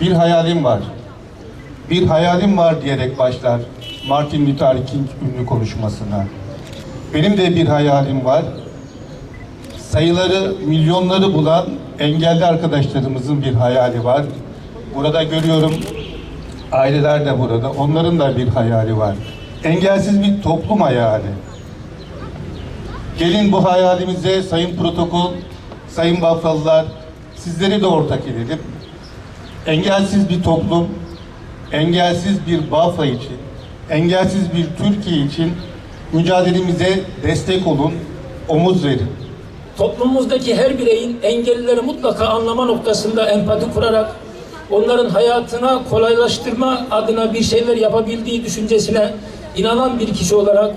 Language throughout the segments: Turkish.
Bir hayalim var. Bir hayalim var diyerek başlar Martin Luther King ünlü konuşmasına. Benim de bir hayalim var. Sayıları milyonları bulan engelli arkadaşlarımızın bir hayali var. Burada görüyorum aileler de burada. Onların da bir hayali var. Engelsiz bir toplum hayali. Gelin bu hayalimize Sayın Protokol, Sayın Bafralılar sizleri de ortak edelim. Engelsiz bir toplum, engelsiz bir Bafra için, engelsiz bir Türkiye için mücadelemize destek olun, omuz verin. Toplumumuzdaki her bireyin engellileri mutlaka anlama noktasında empati kurarak onların hayatına kolaylaştırma adına bir şeyler yapabildiği düşüncesine inanan bir kişi olarak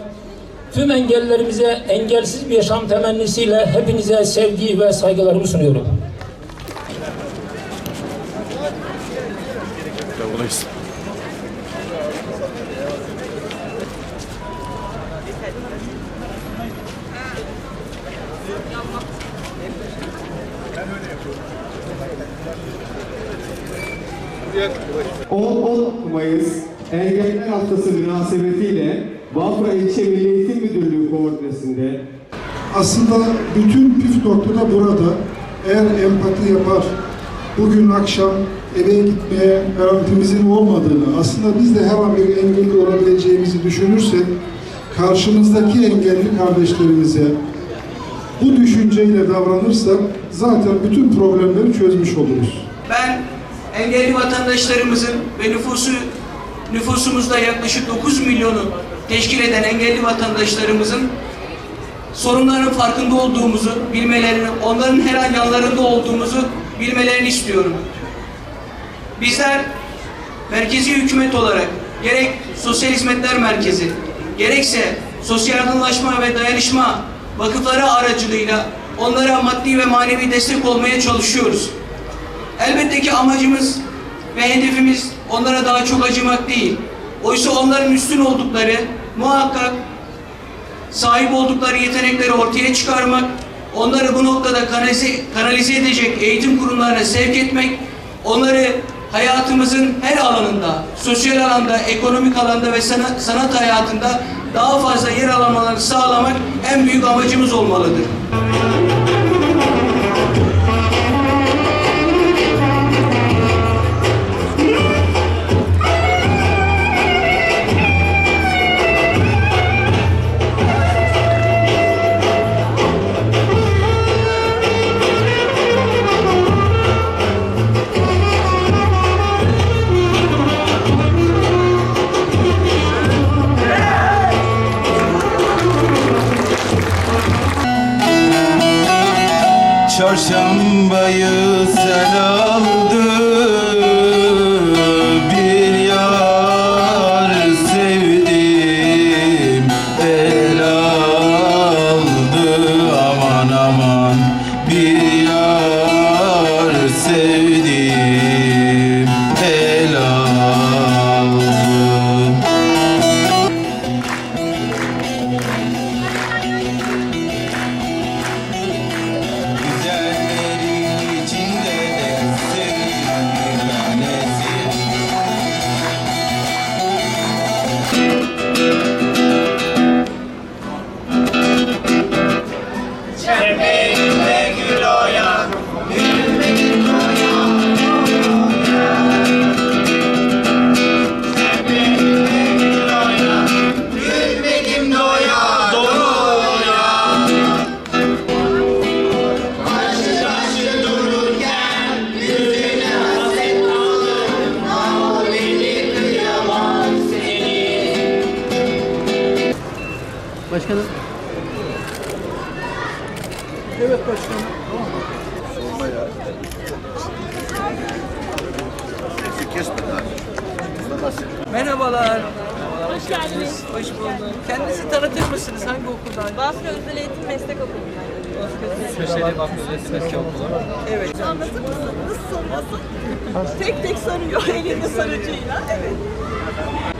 tüm engellilerimize engelsiz bir yaşam temennisiyle hepinize sevgi ve saygılarımı sunuyorum. ...10 Mayıs Engelliler Haftası münasebetiyle Bafra İlçe Milli Eğitim Müdürlüğü koordinesinde Aslında bütün püf nokta da burada. Eğer empati yapar, bugün akşam eve gitmeye garantimizin olmadığını, aslında biz de her an bir engelli olabileceğimizi düşünürsek, karşımızdaki engelli kardeşlerimize bu düşünceyle davranırsak zaten bütün problemleri çözmüş oluruz. Ben engelli vatandaşlarımızın ve nüfusu nüfusumuzda yaklaşık 9 milyonu teşkil eden engelli vatandaşlarımızın sorunların farkında olduğumuzu bilmelerini, onların her an yanlarında olduğumuzu bilmelerini istiyorum. Bizler merkezi hükümet olarak gerek Sosyal Hizmetler Merkezi, gerekse sosyal yardımlaşma ve dayanışma vakıfları aracılığıyla onlara maddi ve manevi destek olmaya çalışıyoruz. Elbette ki amacımız ve hedefimiz onlara daha çok acımak değil. Oysa onların üstün oldukları muhakkak sahip oldukları yetenekleri ortaya çıkarmak, onları bu noktada kanalize, kanalize edecek eğitim kurumlarına sevk etmek, onları hayatımızın her alanında, sosyal alanda, ekonomik alanda ve sanat, sanat hayatında daha fazla yer almalarını sağlamak en büyük amacımız olmalıdır. Çarşambayı sel aldı. Bir yar sevdim Başkanım. Evet başkanım. Merhabalar. Hoş geldiniz. Hoş bulduk. Kendinizi tanıtır mısınız? Hangi okuldan? Basra Özel Eğitim Meslek Okulu'ndan. Köşeli Vakfı Eski Okulu. Evet. Anlatır mısın? Nasıl nasıl? tek tek sarıyor elinde sarıcıyla. Evet.